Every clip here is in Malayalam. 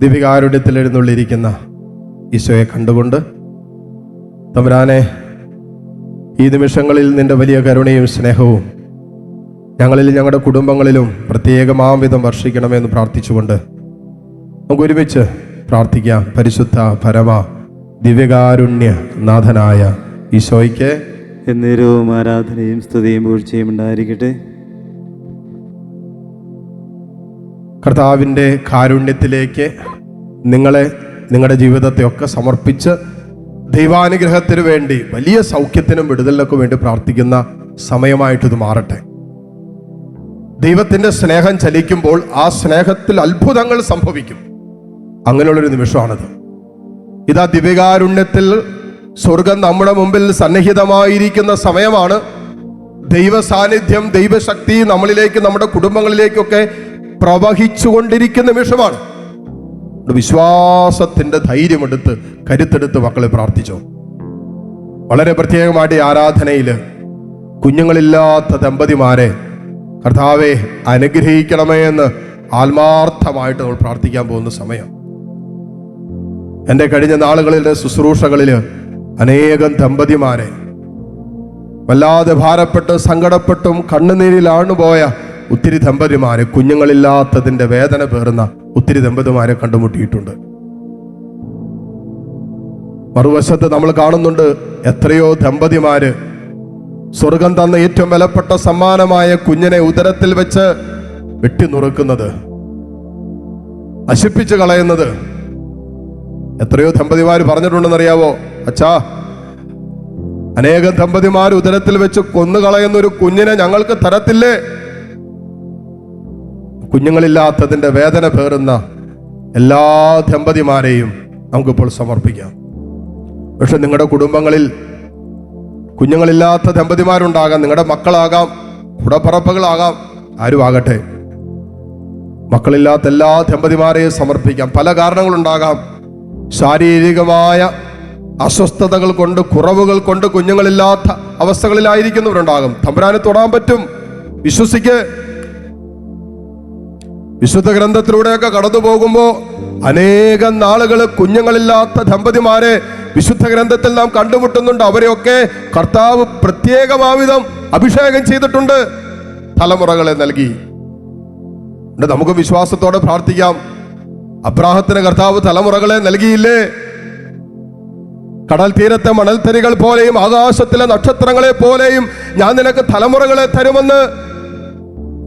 ദിവികാരുണ്യത്തിൽ എഴുന്നള്ളിയിരിക്കുന്ന ഈശോയെ കണ്ടുകൊണ്ട് തമരാനെ ഈ നിമിഷങ്ങളിൽ നിന്റെ വലിയ കരുണയും സ്നേഹവും ഞങ്ങളിൽ ഞങ്ങളുടെ കുടുംബങ്ങളിലും പ്രത്യേകമാം വിധം വർഷിക്കണമെന്ന് പ്രാർത്ഥിച്ചുകൊണ്ട് നമുക്ക് ഒരുമിച്ച് പ്രാർത്ഥിക്കാം. പരിശുദ്ധ പരമ ദിവ്യകാരുണ്യ നാഥനായ ഈശോയ്ക്ക് എന്നേരവും ആരാധനയും സ്തുതിയും പൂഴ്ചയും ഉണ്ടായിരിക്കട്ടെ. കർത്താവിന്റെ കാരുണ്യത്തിലേക്ക് നിങ്ങളെ നിങ്ങളുടെ ജീവിതത്തെയൊക്കെ സമർപ്പിച്ച് ദൈവാനുഗ്രഹത്തിനു വേണ്ടി വലിയ സൗഖ്യത്തിനും വിടുതലിനൊക്കെ വേണ്ടി പ്രാർത്ഥിക്കുന്ന സമയമായിട്ടിത് മാറട്ടെ. ദൈവത്തിന്റെ സ്നേഹം ചലിക്കുമ്പോൾ ആ സ്നേഹത്തിൽ അത്ഭുതങ്ങൾ സംഭവിക്കും. അങ്ങനെയുള്ളൊരു നിമിഷമാണത്. ഇതാ ദിവ്യകാരുണ്യത്തിൽ സ്വർഗം നമ്മുടെ മുമ്പിൽ സന്നിഹിതമായിരിക്കുന്ന സമയമാണ്. ദൈവ സാന്നിധ്യം ദൈവശക്തി നമ്മളിലേക്ക് നമ്മുടെ കുടുംബങ്ങളിലേക്കൊക്കെ പ്രവഹിച്ചുകൊണ്ടിരിക്കുന്ന നിമിഷമാണ്. വിശ്വാസത്തിന്റെ ധൈര്യമെടുത്ത് കരുത്തെടുത്ത് മക്കളെ പ്രാർത്ഥിച്ചു. വളരെ പ്രത്യേകമായിട്ട് ആരാധനയിൽ കുഞ്ഞുങ്ങളില്ലാത്ത ദമ്പതിമാരെ കർത്താവെ അനുഗ്രഹിക്കണമേ എന്ന് ആത്മാർത്ഥമായിട്ട് നമ്മൾ പ്രാർത്ഥിക്കാൻ പോകുന്ന സമയം. എന്റെ കഴിഞ്ഞ നാളുകളിലെ ശുശ്രൂഷകളിൽ അനേകം ദമ്പതിമാരെ വല്ലാതെ ഭാരപ്പെട്ടും സങ്കടപ്പെട്ടും കണ്ണുനീരിലാണ് പോയ ഒത്തിരി ദമ്പതിമാരെ കുഞ്ഞുങ്ങളില്ലാത്തതിന്റെ വേദന പേറുന്ന ഒത്തിരി ദമ്പതിമാരെ കണ്ടുമുട്ടിയിട്ടുണ്ട്. മറുവശത്ത് നമ്മൾ കാണുന്നുണ്ട് എത്രയോ ദമ്പതിമാര് സ്വർഗം തന്ന ഏറ്റവും വിലപ്പെട്ട സമ്മാനമായ കുഞ്ഞിനെ ഉദരത്തിൽ വെച്ച് വെട്ടിനുറുക്കുന്നത് നശിപ്പിച്ചു കളയുന്നത്. എത്രയോ ദമ്പതിമാർ പറഞ്ഞിട്ടുണ്ടെന്നറിയാവോ? അച്ഛാ അനേകം ദമ്പതിമാർ ഉദരത്തിൽ വെച്ച് കൊന്നുകളയുന്ന ഒരു കുഞ്ഞിനെ ഞങ്ങൾക്ക് തരത്തില്ലേ? കുഞ്ഞുങ്ങളില്ലാത്തതിന്റെ വേദന പേറുന്ന എല്ലാ ദമ്പതിമാരെയും നമുക്കിപ്പോൾ സമർപ്പിക്കാം. പക്ഷെ നിങ്ങളുടെ കുടുംബങ്ങളിൽ കുഞ്ഞുങ്ങളില്ലാത്ത ദമ്പതിമാരുണ്ടാകാം നിങ്ങളുടെ മക്കളാകാം കുടപ്പറപ്പുകളാകാം ആരും ആകട്ടെ മക്കളില്ലാത്ത എല്ലാ ദമ്പതിമാരെയും സമർപ്പിക്കാം. പല കാരണങ്ങളുണ്ടാകാം. ശാരീരികമായ അസ്വസ്ഥതകൾ കൊണ്ട് കുറവുകൾ കൊണ്ട് കുഞ്ഞുങ്ങളില്ലാത്ത അവസ്ഥകളിലായിരിക്കുന്നവരുണ്ടാകും. തമ്പുരാനെ തൊടാൻ പറ്റും. വിശ്വസിക്ക്. വിശുദ്ധ ഗ്രന്ഥത്തിലൂടെയൊക്കെ കടന്നു പോകുമ്പോൾ അനേകം നാളുകൾ കുഞ്ഞുങ്ങളില്ലാത്ത ദമ്പതിമാരെ വിശുദ്ധ ഗ്രന്ഥത്തിൽ നാം കണ്ടുമുട്ടുന്നുണ്ട്. അവരെയൊക്കെ കർത്താവ് പ്രത്യേകമാവിധം അഭിഷേകം ചെയ്തിട്ടുണ്ട്. തലമുറകളെ നൽകി. നമുക്ക് വിശ്വാസത്തോടെ പ്രാർത്ഥിക്കാം. അബ്രാഹത്തിന് കർത്താവ് തലമുറകളെ നൽകിയില്ലേ? കടൽ തീരത്തെ മണൽത്തരികൾ പോലെയും ആകാശത്തിലെ നക്ഷത്രങ്ങളെ പോലെയും ഞാൻ നിനക്ക് തലമുറകളെ തരുമെന്ന്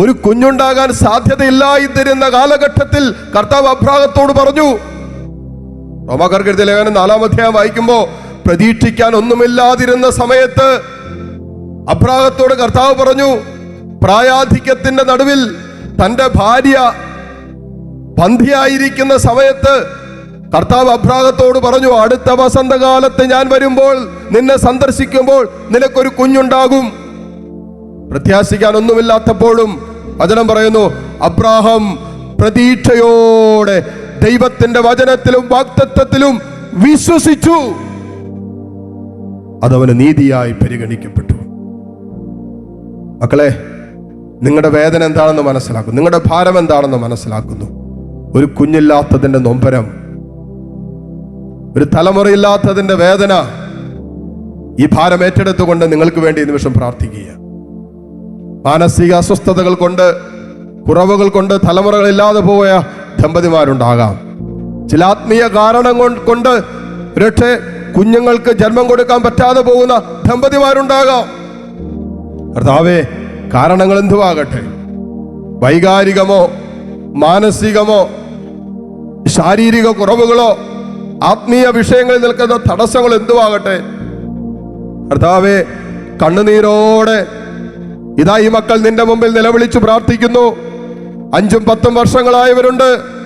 ഒരു കുഞ്ഞുണ്ടാകാൻ സാധ്യതയില്ലായിരുന്ന കാലഘട്ടത്തിൽ കർത്താവ് അബ്രാഹത്തോട് പറഞ്ഞു. റോമാകർക്കെഴുതി ലേഖനം നാലാം അധ്യായം വായിക്കുമ്പോ പ്രതീക്ഷിക്കാൻ ഒന്നുമില്ലാതിരുന്ന സമയത്ത് അബ്രാഹത്തോട് കർത്താവ് പറഞ്ഞു പ്രായാധിക്യത്തിന്റെ നടുവിൽ തന്റെ ഭാര്യ പന്തിയായിരിക്കുന്ന സമയത്ത് കർത്താവ് അബ്രാഹത്തോട് പറഞ്ഞു അടുത്ത വസന്തകാലത്ത് ഞാൻ വരുമ്പോൾ നിന്നെ സന്ദർശിക്കുമ്പോൾ നിനക്കൊരു കുഞ്ഞുണ്ടാകും. പ്രത്യാശിക്കാൻ ഒന്നുമില്ലാത്തപ്പോഴും വചനം പറയുന്നു അബ്രാഹം പ്രതീക്ഷയോടെ ദൈവത്തിന്റെ വചനത്തിലും വാക്തത്വത്തിലും വിശ്വസിച്ചു. അതവന് നീതിയായി പരിഗണിക്കപ്പെട്ടു. മക്കളെ നിങ്ങളുടെ വേദന എന്താണെന്ന് മനസ്സിലാക്കുന്നു. നിങ്ങളുടെ ഭാരം എന്താണെന്ന് മനസ്സിലാക്കുന്നു. ഒരു കുഞ്ഞില്ലാത്തതിന്റെ നൊമ്പരം ഒരു തലമുറയില്ലാത്തതിന്റെ വേദന ഈ ഭാരം ഏറ്റെടുത്തുകൊണ്ട് നിങ്ങൾക്ക് വേണ്ടി നിമിഷം പ്രാർത്ഥിക്കുക മാനസിക അസ്വസ്ഥതകൾ കൊണ്ട് കുറവുകൾ കൊണ്ട് തലമുറകൾ ഇല്ലാതെ പോയ ദമ്പതിമാരുണ്ടാകാം. ചില ആത്മീയ കാരണം കൊണ്ട് ഒരുപക്ഷെ കുഞ്ഞുങ്ങൾക്ക് ജന്മം കൊടുക്കാൻ പറ്റാതെ പോകുന്ന ദമ്പതിമാരുണ്ടാകാം. കർത്താവേ കാരണങ്ങൾ എന്തുവാകട്ടെ? വൈകാരികമോ മാനസികമോ ശാരീരിക കുറവുകളോ ആത്മീയ വിഷയങ്ങളിൽ നിൽക്കുന്ന തടസ്സങ്ങൾ എന്തുവാകട്ടെ? കർത്താവെ കണ്ണുനീരോടെ ഇതാ ഈ മക്കൾ നിന്റെ മുമ്പിൽ നിലവിളിച്ച് പ്രാർത്ഥിക്കുന്നു. അഞ്ചും പത്തും വർഷങ്ങളായവരുണ്ട്.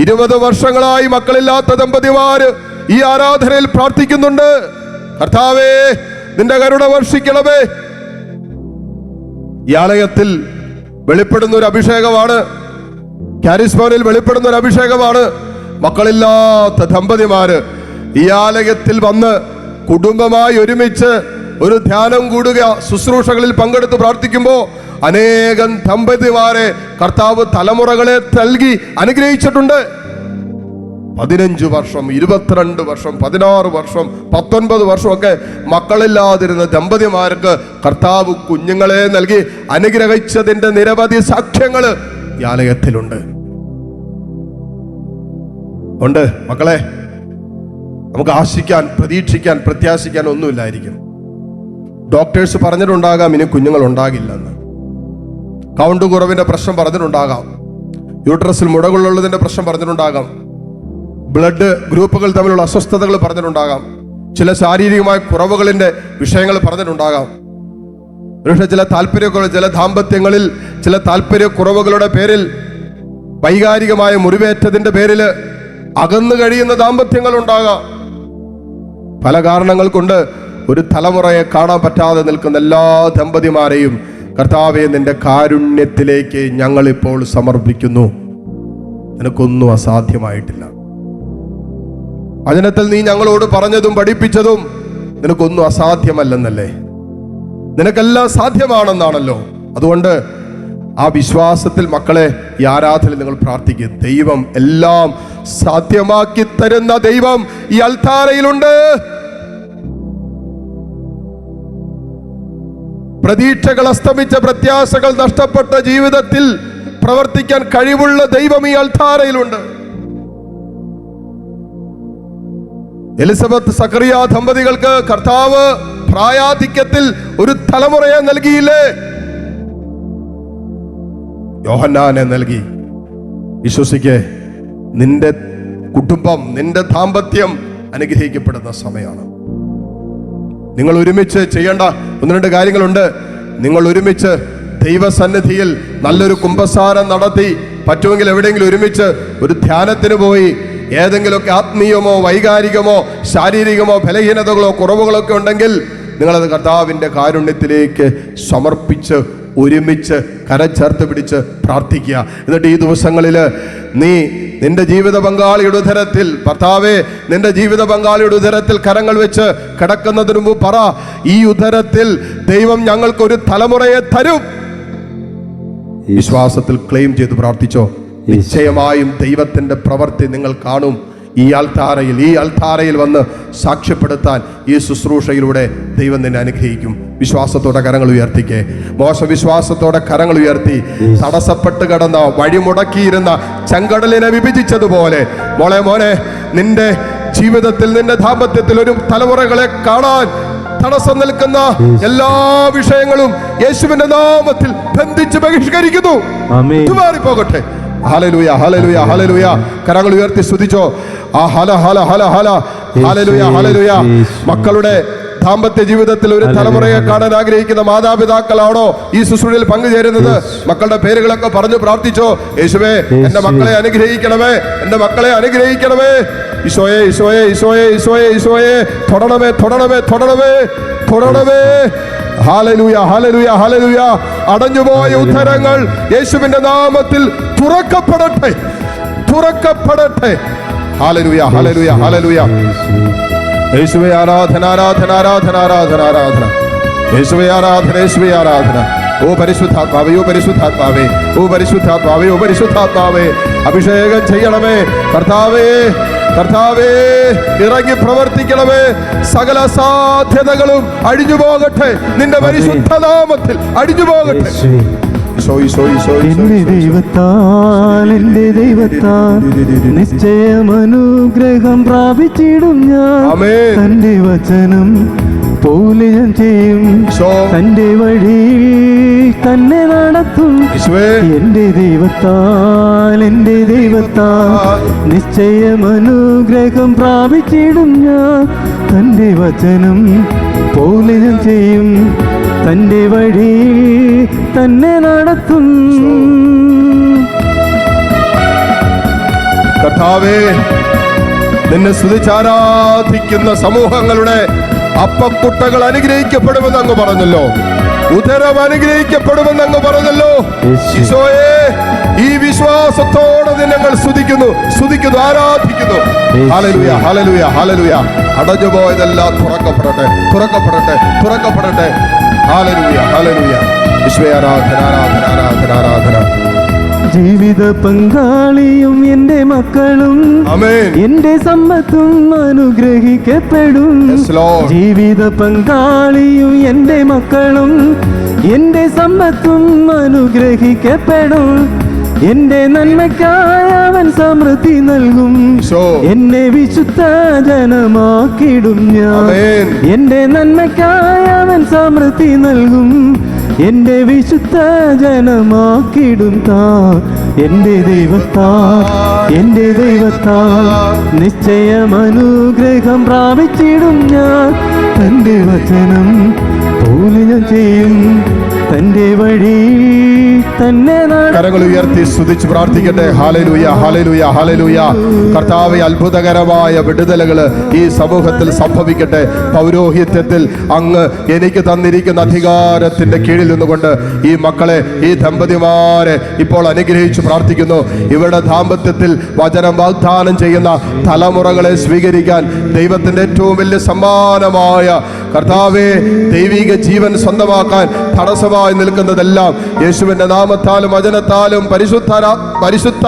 ഇരുപത് വർഷങ്ങളായി മക്കളില്ലാത്ത ദമ്പതിമാര് ഈ ആരാധനയിൽ പ്രാർത്ഥിക്കുന്നുണ്ട്. കർത്താവേ നിന്റെ കരുണ വർഷിക്കണമേ. ഈ ആലയത്തിൽ വെളിപ്പെടുന്ന ഒരു അഭിഷേകമാണ്. കാരിസ്മോനിൽ വെളിപ്പെടുന്ന ഒരു അഭിഷേകമാണ്. മക്കളില്ലാത്ത ദമ്പതിമാര് ഈ ആലയത്തിൽ വന്ന് കുടുംബമായി ഒരുമിച്ച് ഒരു ധ്യാനം കൂടുക ശുശ്രൂഷകളിൽ പങ്കെടുത്ത് പ്രാർത്ഥിക്കുമ്പോൾ അനേകം ദമ്പതിമാരെ കർത്താവ് തലമുറകളെ നൽകി അനുഗ്രഹിച്ചിട്ടുണ്ട്. പതിനഞ്ച് വർഷം ഇരുപത്തിരണ്ട് വർഷം പതിനാറ് വർഷം പത്തൊൻപത് വർഷമൊക്കെ മക്കളില്ലാതിരുന്ന ദമ്പതിമാർക്ക് കർത്താവ് കുഞ്ഞുങ്ങളെ നൽകി അനുഗ്രഹിച്ചതിന്റെ നിരവധി സാക്ഷ്യങ്ങൾ ഈ ആലയത്തിലുണ്ട്. ഉണ്ട് മക്കളെ? നമുക്ക് ആശിക്കാൻ പ്രതീക്ഷിക്കാൻ പ്രത്യാശിക്കാൻ ഒന്നുമില്ലായിരിക്കും. ഡോക്ടേഴ്സ് പറഞ്ഞിട്ടുണ്ടാകാം ഇനി കുഞ്ഞുങ്ങൾ ഉണ്ടാകില്ലെന്ന്. കൗണ്ട് കുറവിന്റെ പ്രശ്നം പറഞ്ഞിട്ടുണ്ടാകാം. യൂട്രസിൽ മുടകളുള്ളതിന്റെ പ്രശ്നം പറഞ്ഞിട്ടുണ്ടാകാം. ബ്ലഡ് ഗ്രൂപ്പുകൾ തമ്മിലുള്ള അസ്വസ്ഥതകൾ പറഞ്ഞിട്ടുണ്ടാകാം. ചില ശാരീരികമായ കുറവുകളിന്റെ വിഷയങ്ങൾ പറഞ്ഞിട്ടുണ്ടാകാം. ഒരുപക്ഷെ ചില താല്പര്യക്കുറവ് ചില ദാമ്പത്യങ്ങളിൽ ചില താല്പര്യക്കുറവുകളുടെ പേരിൽ വൈകാരികമായ മുറിവേറ്റതിന്റെ പേരിൽ അകന്നു കഴിയുന്ന ദാമ്പത്യങ്ങൾ ഉണ്ടാകാം. പല കാരണങ്ങൾ കൊണ്ട് ഒരു തലമുറയെ കാണാൻ പറ്റാതെ നിൽക്കുന്ന എല്ലാ ദമ്പതിമാരെയും കർത്താവെ നിന്റെ കാരുണ്യത്തിലേക്ക് ഞങ്ങളിപ്പോൾ സമർപ്പിക്കുന്നു. നിനക്കൊന്നും അസാധ്യമായിട്ടില്ല. വചനത്തിൽ നീ ഞങ്ങളോട് പറഞ്ഞതും പഠിപ്പിച്ചതും നിനക്കൊന്നും അസാധ്യമല്ലെന്നല്ലേ? നിനക്കെല്ലാം സാധ്യമാണെന്നാണല്ലോ. അതുകൊണ്ട് ആ വിശ്വാസത്തിൽ മക്കളെ ഈ ആരാധന നിങ്ങൾ പ്രാർത്ഥിക്കുക. ദൈവം എല്ലാം സാധ്യമാക്കി തരുന്ന ദൈവം ഈ അൽത്താരയിലുണ്ട്. പ്രതീക്ഷകൾ അസ്തമിച്ച പ്രത്യാശകൾ നഷ്ടപ്പെട്ട ജീവിതത്തിൽ പ്രവർത്തിക്കാൻ കഴിവുള്ള ദൈവം ഈ അൽധാരയിലുണ്ട് എലിസബത്ത് സക്കറിയ ദമ്പതികൾക്ക് കർത്താവ് പ്രായാധിക്യത്തിൽ ഒരു തലമുറയെ നൽകിയില്ലേ? യോഹന്നാനെ നൽകി. വിശ്വസിക്കെ നിന്റെ കുടുംബം നിന്റെ ദാമ്പത്യം അനുഗ്രഹിക്കപ്പെടുന്ന സമയമാണ്. നിങ്ങൾ ഒരുമിച്ച് ചെയ്യേണ്ട ഒന്ന് രണ്ട് കാര്യങ്ങളുണ്ട്. നിങ്ങൾ ഒരുമിച്ച് ദൈവസന്നിധിയിൽ നല്ലൊരു കുംഭസാരം നടത്തി പറ്റുമെങ്കിൽ എവിടെയെങ്കിലും ഒരുമിച്ച് ഒരു ധ്യാനത്തിന് പോയി ഏതെങ്കിലുമൊക്കെ ആത്മീയമോ വൈകാരികമോ ശാരീരികമോ ബലഹീനതകളോ കുറവുകളൊക്കെ ഉണ്ടെങ്കിൽ നിങ്ങളത് കർത്താവിന്റെ കാരുണ്യത്തിലേക്ക് സമർപ്പിച്ച് ഒരുമിച്ച് കരച്ചേർത്ത് പിടിച്ച് പ്രാർത്ഥിക്കുക. എന്നിട്ട് ഈ ദിവസങ്ങളിൽ നീ നിന്റെ ജീവിത പങ്കാളിയുടെ ഉദരത്തിൽ ഭർത്താവേ നിന്റെ ജീവിത പങ്കാളിയുടെ ഉദരത്തിൽ കരങ്ങൾ വെച്ച് കിടക്കുന്നതിന് മുമ്പ് പറ ഈ ഉദരത്തിൽ ദൈവം ഞങ്ങൾക്ക് ഒരു തലമുറയെ തരും. വിശ്വാസത്തിൽ ക്ലെയിം ചെയ്ത് പ്രാർത്ഥിച്ചോ. നിശ്ചയമായും ദൈവത്തിന്റെ പ്രവൃത്തി നിങ്ങൾ കാണും. ഈ അൽത്താറയിൽ ഈ അൽത്താറയിൽ വന്ന് സാക്ഷ്യപ്പെടുത്താൻ ഈ ശുശ്രൂഷയിലൂടെ ദൈവം നിന്നെ അനുഗ്രഹിക്കും. വിശ്വാസത്തോടെ കരങ്ങൾ ഉയർത്തിക്കേ. മോശ വിശ്വാസത്തോടെ കരങ്ങൾ ഉയർത്തി തടസ്സപ്പെട്ട് കിടന്ന വഴിമുടക്കിയിരുന്ന ചെങ്കടലിനെ വിഭജിച്ചതുപോലെ. മോളെ മോനെ നിന്റെ ജീവിതത്തിൽ നിന്റെ ദാമ്പത്യത്തിൽ ഒരു തലമുറകളെ കാണാൻ തടസ്സം നിൽക്കുന്ന എല്ലാ വിഷയങ്ങളും യേശുവിന്റെ നാമത്തിൽ ബന്ധിച്ച് ബഹിഷ്കരിക്കുന്നു. ആമേൻ. ഹലലുയ ഹലലുയ ഹലലുയ കരങ്ങൾ ഉയർത്തി സ്തുതിച്ചോ. ആ ഹല ഹല ഹല ഹല. ഹലലുയ ഹലലുയ മക്കളുടെ ദാമ്പത്യ ജീവിതത്തിൽ ഒരു തലമുറയെ കാണാൻ ആഗ്രഹിക്കുന്ന മാതാപിതാക്കളാണോ ഈ ശുശ്രൂഷയിൽ പങ്കുചേരുന്നത്? മക്കളുടെ പേരുകളൊക്കെ പറഞ്ഞു പ്രാർത്ഥിച്ചോ. യേശുവേ എന്റെ മക്കളെ അനുഗ്രഹിക്കണമേ. എന്റെ മക്കളെ അനുഗ്രഹിക്കണമേ. ഈശോയെ ഈശോയെ ഈശോയെ ഈശോയെ ഈശോയെ. തൊടണമേ തൊടണമേ തൊടണമേ തൊടണമേ. ഹാലലുയ ഹാലലുയ ഹാലലുയ. അടഞ്ഞുപോയ ഉത്തരങ്ങൾ യേശുവിന്റെ നാമത്തിൽ തുറക്കപ്പെടട്ടെ തുറക്കപ്പെടട്ടെ. ഹാലലുയ ഹാലലുയ ഹാലലുയ. യേശുവെ ആരാധന ആരാധന ആരാധന ആരാധന ആരാധന. യേശുവെ ആരാധന യേശുവെ ആരാധന. ഓ പരിശുദ്ധാത്മാവേ ഓ പരിശുദ്ധാത്മാവേ ഓ പരിശുദ്ധാത്മാവേ ഓ പരിശുദ്ധാത്മാവേ. അഭിഷേകം ചെയ്യണമേ കർത്താവേ. കർത്താവേ ഇറങ്ങി പ്രവർത്തിക്കണമേ. സകല സാധ്യതകളും അഴിഞ്ഞു പോകട്ടെ. നിന്റെ പരിശുദ്ധനാമത്തിൽ അഴിഞ്ഞു പോകട്ടെ. എന്റെ ദൈവത്താൽ എന്റെ ദൈവത്താൽ നിശ്ചയമനുഗ്രഹം പ്രാപിച്ചിടും ഞാൻ. ആമേൻ. തന്റെ വചനം പോലെ ഞാൻ ചെയ്യും. തന്റെ വഴി തന്നെ നടത്തും. എന്റെ ദൈവത്താൽ എന്റെ ദൈവത്താൽ നിശ്ചയമനുഗ്രഹം പ്രാപിച്ചിടും ഞാൻ. തന്റെ വചനം പോലെ ഞാൻ ചെയ്യും. തന്റെ വഴി തന്നെ നടത്തും. കഥാവേ നിന്നെ സ്തുതിച്ചാരാധിക്കുന്ന സമൂഹങ്ങളുടെ അപ്പക്കുട്ടകൾ അനുഗ്രഹിക്കപ്പെടുമെന്ന് അങ്ങ് പറഞ്ഞല്ലോ. ഉദരം അനുഗ്രഹിക്കപ്പെടുമെന്ന് അങ്ങ് പറഞ്ഞല്ലോ. ഈശോയെ ഈ വിശ്വാസത്തോടെ ഞങ്ങൾ സ്തുതിക്കുന്നു സ്തുതിക്കുന്നു ആരാധിക്കുന്നു. ഹലലുയ ഹലലുയ ഹലലുയ അടഞ്ഞു പോയതെല്ലാം തുറക്കപ്പെടട്ടെ തുറക്കപ്പെടട്ടെ തുറക്കപ്പെടട്ടെ. ഹാലലുയ ഹലലുയ വിശ്വ ആരാധന ആരാധന ആരാധന ആരാധന. ജീവിത പങ്കാളിയും എന്റെ മക്കളും എന്റെ സമ്പത്തും അനുഗ്രഹിക്കപ്പെടും. ജീവിത പങ്കാളിയും എന്റെ മക്കളും എന്റെ സമ്പത്തും അനുഗ്രഹിക്കപ്പെടും. എന്റെ നന്മയ്ക്കായ അവൻ സമൃദ്ധി നൽകും. എന്നെ വിശുദ്ധ ജനമാക്കിടും ഞാൻ. എന്റെ നന്മയ്ക്കായ അവൻ സമൃദ്ധി നൽകും. എന്റെ വിശുദ്ധ ജനമാക്കിടും താ എന്റെ ദൈവത്താ എന്റെ ദൈവത്താ നിശ്ചയം അനുഗ്രഹം പ്രാപിച്ചിടും ഞാൻ. തന്റെ വചനം പോലെ ഞാൻ ചെയ്യും. തന്റെ വഴി തന്നെ കരങ്ങൾ ഉയർത്തി സ്തുതിച്ച് പ്രാർത്ഥിക്കട്ടെ. ഹാലലൂയ ഹാലലൂയ ഹാലലൂയ കർത്താവ് അത്ഭുതകരമായ വിടുതലുകൾ ഈ സമൂഹത്തിൽ സംഭവിക്കട്ടെ. പൗരോഹിത്യത്തിൽ അങ്ങ് എനിക്ക് തന്നിരിക്കുന്ന അധികാരത്തിന്റെ കീഴിൽ നിന്നുകൊണ്ട് ഈ മക്കളെ ഈ ദമ്പതിമാരെ ഇപ്പോൾ അനുഗ്രഹിച്ച് പ്രാർത്ഥിക്കുന്നു. ഇവരുടെ ദാമ്പത്യത്തിൽ വചനം വാഗ്ദാനം ചെയ്യുന്ന തലമുറകളെ സ്വീകരിക്കാൻ ദൈവത്തിന്റെ ഏറ്റവും വലിയ സമ്മാനമായ കർത്താവെ ദൈവിക ജീവൻ സ്വന്തമാക്കാൻ തടസ്സമായി നിൽക്കുന്നതെല്ലാം യേശുവിന്റെ നാമത്താലും വചനത്താലും പരിശുദ്ധ പരിശുദ്ധ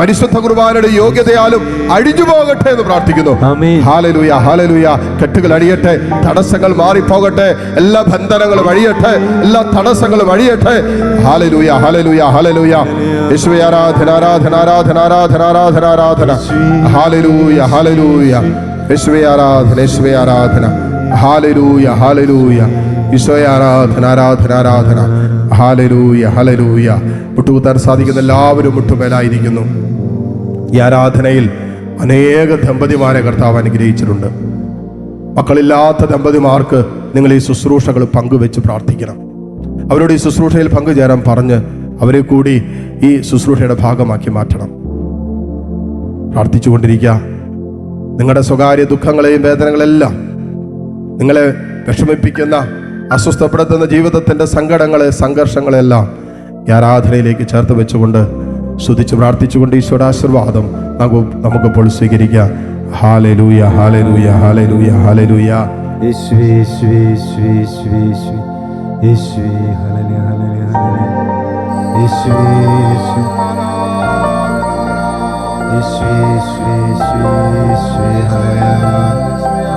പരിശുദ്ധ കുർബാനയുടെ യോഗ്യതയാലും അഴിഞ്ഞു പോകട്ടെ എന്ന് പ്രാർത്ഥിക്കുന്നു. ഹാലലൂയ ഹാലലൂയ. കെട്ടുകൾ അടിയട്ടെ തടസ്സങ്ങൾ മാറിപ്പോകട്ടെ എല്ലാ ബന്ധനങ്ങളും അഴിയട്ടെ എല്ലാ തടസ്സങ്ങളും അഴിയട്ടെ ഹാലലൂയ ഹാലലൂയ ഹാലലൂയ. യേശുവേ ആരാധന ആരാധന ആരാധന ആരാധന ആരാധന ആരാധന. ഹാലലൂയ ഹാലലൂയ. യേശുവേ ആരാധന യേശുവേ ആരാധന. ഹാലലൂയ ഹാലലൂയ. ഈശോയെ ആരാധന ആരാധന ആരാധന. ഹാലലൂയ ഹലരൂയ മുട്ടുകുത്താൻ സാധിക്കുന്ന എല്ലാവരും മുട്ടുമേലായിരിക്കുന്നു ഈ ആരാധനയിൽ അനേക ദമ്പതിമാരെ കർത്താവ് അനുഗ്രഹിച്ചിട്ടുണ്ട്. മക്കളില്ലാത്ത ദമ്പതിമാർക്ക് നിങ്ങൾ ഈ ശുശ്രൂഷകൾ പങ്കുവെച്ച് പ്രാർത്ഥിക്കണം. അവരോട് ഈ ശുശ്രൂഷയിൽ പങ്കുചേരാൻ പറഞ്ഞ് അവരെ കൂടി ഈ ശുശ്രൂഷയുടെ ഭാഗമാക്കി മാറ്റണം. പ്രാർത്ഥിച്ചുകൊണ്ടിരിക്കുക. നിങ്ങളുടെ സ്വകാര്യ ദുഃഖങ്ങളെയും വേദനകളെല്ലാം നിങ്ങളെ വിഷമിപ്പിക്കുന്ന അസ്വസ്ഥപ്പെടുത്തുന്ന ജീവിതത്തിന്റെ സങ്കടങ്ങളെ സംഘർഷങ്ങളെല്ലാം ഈ ആരാധനയിലേക്ക് ചേർത്ത് വെച്ചുകൊണ്ട് സ്തുതിച്ച് പ്രാർത്ഥിച്ചുകൊണ്ട് ഈശോയുടെ ആശീർവാദം നമുക്ക് നമുക്കിപ്പോൾ സ്വീകരിക്കാം. ഹാലലൂയ ഹാലലൂയ ഹാലലൂയ ഹാലലൂയ യേശുവേ യേശുവേ യേശുവേ യേശുവേ യേശുവേ.